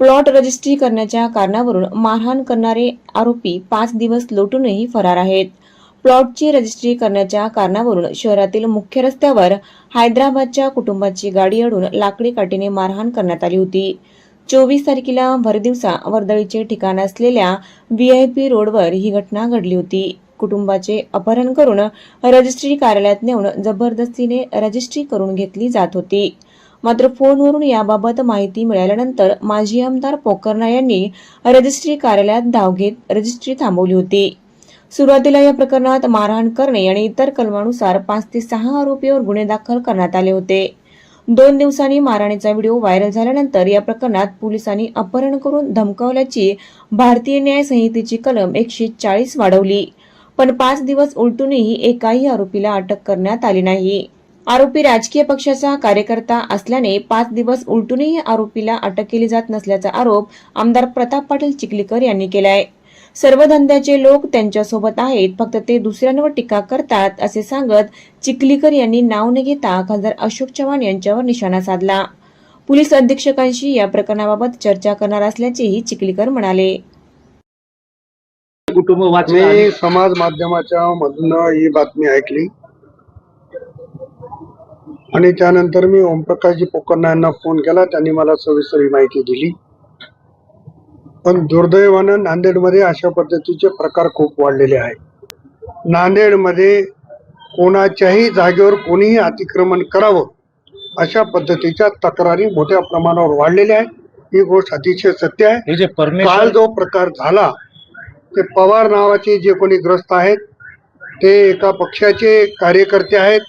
Plot registry करण्याच्या कारणावरून मारहाण करणारे आरोपी पाच दिवस लोटूनही फरार आहेत. प्लॉटची रजिस्ट्री करण्याच्या कारणावरून शहरातील मुख्य रस्त्यावर हैदराबादच्या कुटुंबाची गाडी अडून लाकडी काठीने मारहाण करण्यात आली होती. चोवीस तारखेला भरदिवसा वर्दळीचे ठिकाण असलेल्या व्हीआयपी रोडवर ही घटना घडली होती. कुटुंबाचे अपहरण करून रजिस्ट्री कार्यालयात नेऊन जबरदस्तीने रजिस्ट्री करून घेतली जात होती. मात्र फोनवरून याबाबत माहिती मिळाल्यानंतर माजी आमदार पोकर्णा यांनी रजिस्ट्री कार्यालयात धाव घेत रजिस्ट्री थांबवली होती. सुरुवातीला या प्रकरणात मारहाण करणे आणि इतर कलमानुसार पाच ते सहा आरोपीवर गुन्हे दाखल करण्यात आले होते. दोन दिवसांनी मारहाणीचा व्हिडिओ व्हायरल झाल्यानंतर या प्रकरणात पोलिसांनी अपहरण करून धमकावल्याची भारतीय न्याय संहितेची कलम एकशे चाळीस वाढवली. पण पाच दिवस उलटूनही एकाही आरोपीला अटक करण्यात आली नाही. आरोपी राजकीय पक्षाचा कार्यकर्ता असल्याने पाच दिवस उलटूनही आरोपीला अटक केली जात नसल्याचा आरोप आमदार प्रताप पाटील चिखलीकर यांनी केलाय. सर्व धंद्याचे लोक त्यांच्यासोबत आहेत फक्त ते दुसऱ्यांवर टीका करतात असे सांगत चिखलीकर यांनी नाव न घेता खासदार अशोक चव्हाण यांच्यावर निशाणा साधला. पोलीस अधीक्षकांशी या प्रकरणाबाबत चर्चा करणार असल्याचेही चिखलीकर म्हणाले. कुटुंब समाज माध्यमाच्या मधून ही बातमी ऐकली. आणि त्यानंतर मी ओमप्रकाशजी पोकर्णा यांना फोन केला. त्यांनी मला सविस्तर ही माहिती दिली. पण दुर्दैवानं नांदेडमध्ये अशा पद्धतीचे प्रकार खूप वाढलेले आहेत. नांदेडमध्ये कोणाच्याही जागेवर कोणीही अतिक्रमण करावं अशा पद्धतीच्या तक्रारी मोठ्या प्रमाणावर वाढलेल्या आहेत. ही गोष्ट अतिशय सत्य आहे. काल जो प्रकार झाला ते पवार नावाचे जे कोणी ग्रस्त आहेत ते एका पक्षाचे कार्यकर्ते आहेत.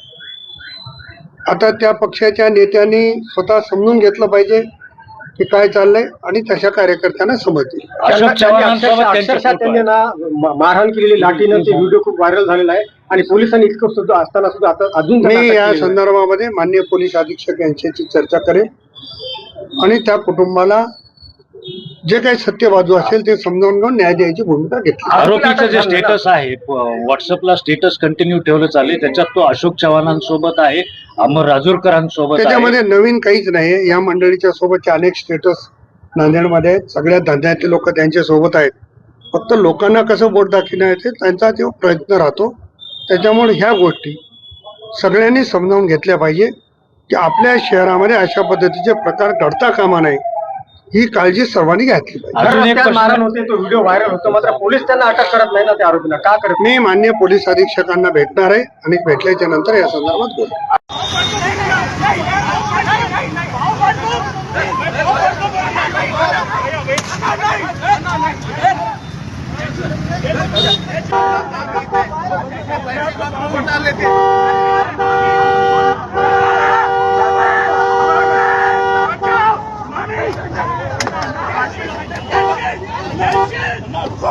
आता त्या पक्षाच्या नेत्यांनी स्वतः समजून घेतलं पाहिजे की काय चाललंय आणि तशा कार्यकर्त्यांना समजतील अशोक अक्षरशः त्यांनी ना मा- मारहाण केलेली लाठीनं ते व्हिडिओ खूप व्हायरल झालेला आहे आणि पोलिसांनी इतकं सुद्धा असताना सुद्धा आता अजून त्यांना मी अटक या केलेली नाही. संदर्भामध्ये मान्य पोलीस अधीक्षक यांच्याशी चर्चा करेन आणि त्या कुटुंबाला जे काही सत्य बाजू असेल ते समजावून घेऊन न्याय द्यायची भूमिका घेतली. आरोपीचं जे स्टेटस आहे व्हॉट्सअपला स्टेटस कंटिन्यू ठेवलं चालले त्याच्यात तो अशोक चव्हाणांसोबत आहे अमर राजूरकरांसोबत आहे. त्याच्यामध्ये नवीन काहीच नाही या मंडळीच्या सोबतचे अनेक स्टेटस नांदेडमध्ये आहेत. सगळ्या धंद्यातले लोक त्यांच्यासोबत आहेत. फक्त लोकांना कसं बोट दाखवण्याचे त्यांचा तो प्रयत्न राहतो. त्याच्यामुळे ह्या गोष्टी सगळ्यांनी समजावून घेतल्या पाहिजे की आपल्या शहरामध्ये अशा पद्धतीचे प्रकार घडता कामा नये. ही काळजी सर्वांनी घ्यायची अजून एक मारण होते तो व्हिडिओ व्हायरल होतो मात्र पोलीस त्यांना अटक करत नाही ना त्या आरोपीला का करत मी मान्य पोलीस अधीक्षकांना भेटणार आहे आणि भेटल्याच्या नंतर या संदर्भात बोलू